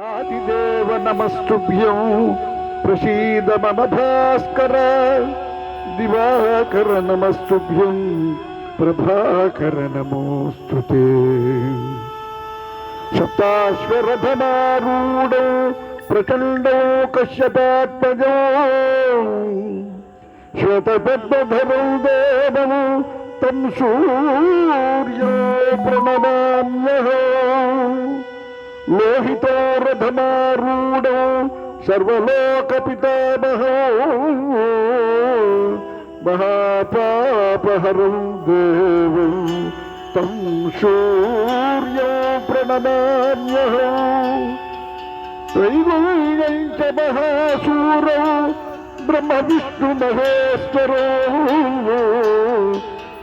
आदिदेव नमस्तुभ्यं प्रसीद मम भास्कर दिवाकर नमस्तुभ्यं प्रभाकर नमोऽस्तु ते सप्ताश्वरधनारूढो प्रचण्डो कश्यपात्मजो श्वेतपद्मधरौ देवौ तं सूर्यो లోహితో రథమారూఢో సర్వలోక పితామహో. మహాపాపహరం దేవం తం సూర్య ప్రణమాన్య త్రైగుణ్యం చ మహాసూరో బ్రహ్మ విష్ణు మహేశ్వరో.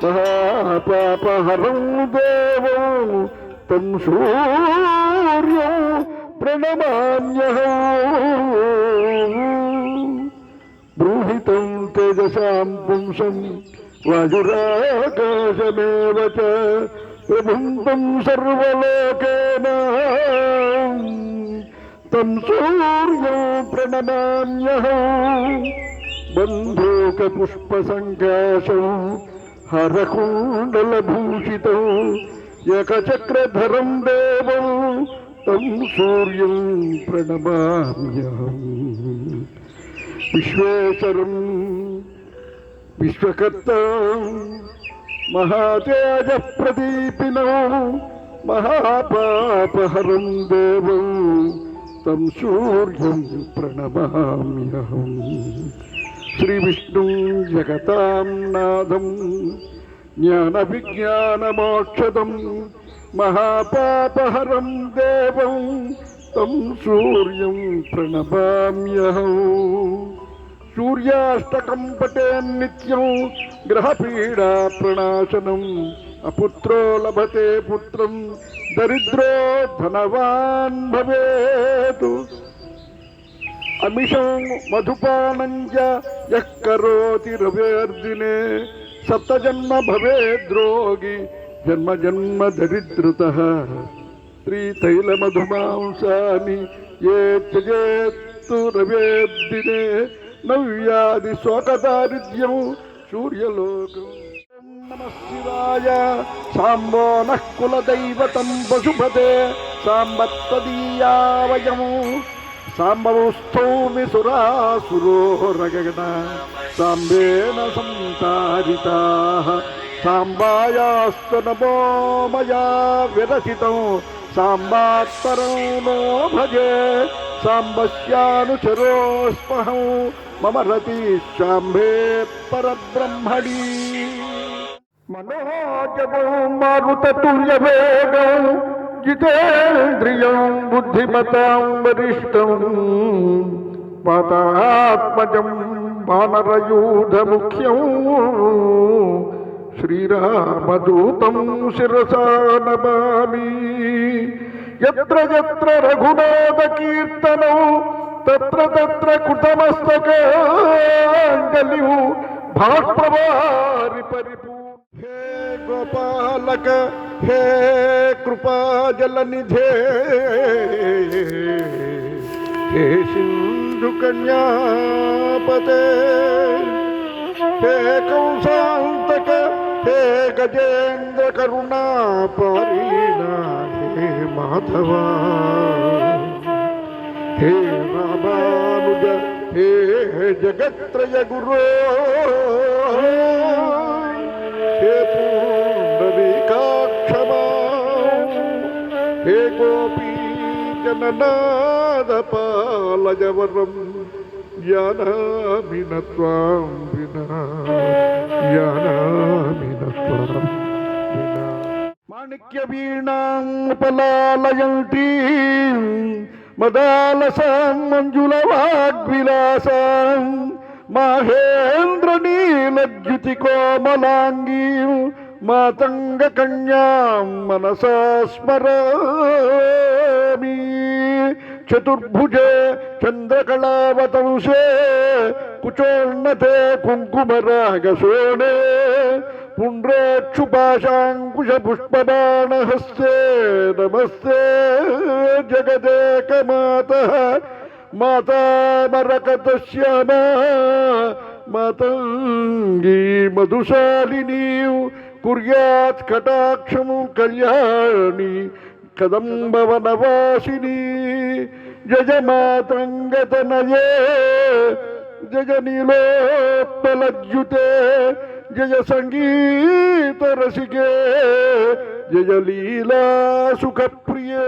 మహాపాపహరం దేవం తం సూర్యం ప్రణమామ్యహం. బ్రూహితం తేజసాం పుంసం వాయురాకాశమేవ చ ప్రభుం తం సర్వలోకేన. తం సూర్యం ప్రణమామ్యహం. బంధూక హరకుండలభూషితం यकचक्रधरं देवं तं सूर्यं प्रणमाम्यहम्। विश्वेश्वरं, विश्वकर्तां, महातेजप्रदीपिनौ, महापापहरं देवं तं सूर्यं प्रणमाम्यहम्। श्री विष्णु नादम् ज्ञान विज्ञान मोक्षदम महापापहरम देव तम सूर्य तं सूर्याष्टक पटे सूर्याष्टकं ग्रहपीड़ा प्रणाशनम। अपुत्रो लभते पुत्र दरिद्रो धनवान् भवेत्। अमिषं मधुपानं च यः करोति रवेऽर्दिने మధుపానం చ యః కరోతి రవేర్దినే సప్తజన్మ భవేద్రోగి జన్మ జన్మ దరిద్రత. శ్రీతైలమధుమాంసాని ఏ త్యజేత్తు రవేద్దినే నవ్యాది శోకదారిద్ర్యం సూర్యలోకం. నమ శివాయ సాంబో నః కులదైవతం పశుపతే సాంబత్వదీయావయము వయము సురాసురో రగణ సాంబేన సంతారితా సాంబాయాస్తు నమో మయా విరచితం సాంబాత్పరం నో భజే సాంబస్యానుచరోస్మహం మమ రతి శాంభే పరబ్రహ్మణి. మనోజవం మారుతతుల్యవేగం జితేంద్రియం బుద్ధిమతాం వరిష్టం పాతాత్మజం వానరయూధముఖ్యం శ్రీరామదూతం శిరసా నమామి ఎత్ర ఎత్ర రఘునాథ కీర్తనం తత్ర తత్ర కృతమస్తకాంజలిం భాష్ప్రవారి పరిపూ హే గోపాలక हे कृपा जल निधे। हे सिंधु कन्यापते हे कौशांत हे गजेंद्र करुणा परिणा हे माधवा। हे बाबा हे जगत्रय गुरु। జననాద పాలయవరం త్వాం వినా యానామి త్వాం మాణిక్య వీణాం వీణాముపలాలయంతి మదాలసాం మంజుల వాగ్విలాసాం మహేంద్ర నీలద్యుతి కోమలాంగీ मातङ्गकन्यां मनसा स्मरामि। चतुर्भुजे चन्द्रकलावतंसे कुचोन्नते कुङ्कुमरागशोणे पुण्ड्रेक्षुपाशाङ्कुशपुष्पबाणहस्ते नमस्ते जगदेकमातः। माता मरकतश्यामा मातङ्गी मधुशालिनीयु కుర్యాత్ కటాక్షము కళ్యాణి కదంబవనవాసిని జజమాతంగతనయే జజ నీలోత్పలజ్యుతే జయ సంగీత రసికే జయ లీలా సుఖప్రియే